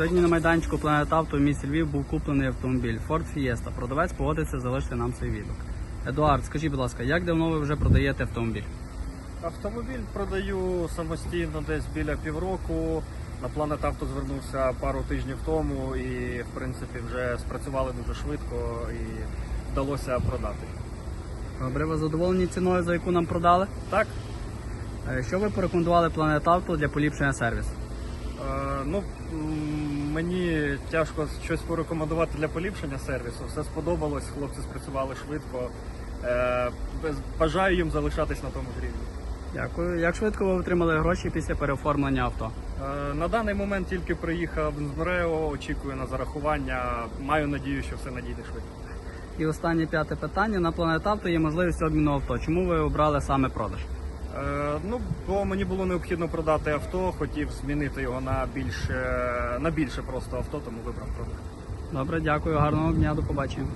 Сьогодні на майданчику Planet Auto в місті Львів був куплений автомобіль Ford Fiesta. Продавець погодиться залишити нам свій відгук. Едуард, скажіть, будь ласка, як давно ви вже продаєте автомобіль? Автомобіль продаю самостійно десь біля півроку. На Planet Auto звернувся пару тижнів тому і, в принципі, вже спрацювали дуже швидко і вдалося продати. Добре, ви задоволені ціною, за яку нам продали? Так, Е, Що ви порекомендували Planet Auto для поліпшення сервісу? Ну мені тяжко щось порекомендувати для поліпшення сервісу. Все сподобалось, хлопці спрацювали швидко. Е, Бажаю їм залишатись на тому ж рівні. Дякую. Як швидко ви отримали гроші після переоформлення авто? Е, На даний момент тільки приїхав з МРЕО, очікую на зарахування. Маю надію, що все надійде швидко. І останнє п'яте питання. На Auto є можливість обміну авто. Чому ви обрали саме продаж? Е, ну, бо мені було необхідно продати авто, хотів змінити його на більше, на більше просто авто, тому вибрав продати. Добре, дякую, гарного дня, до побачення.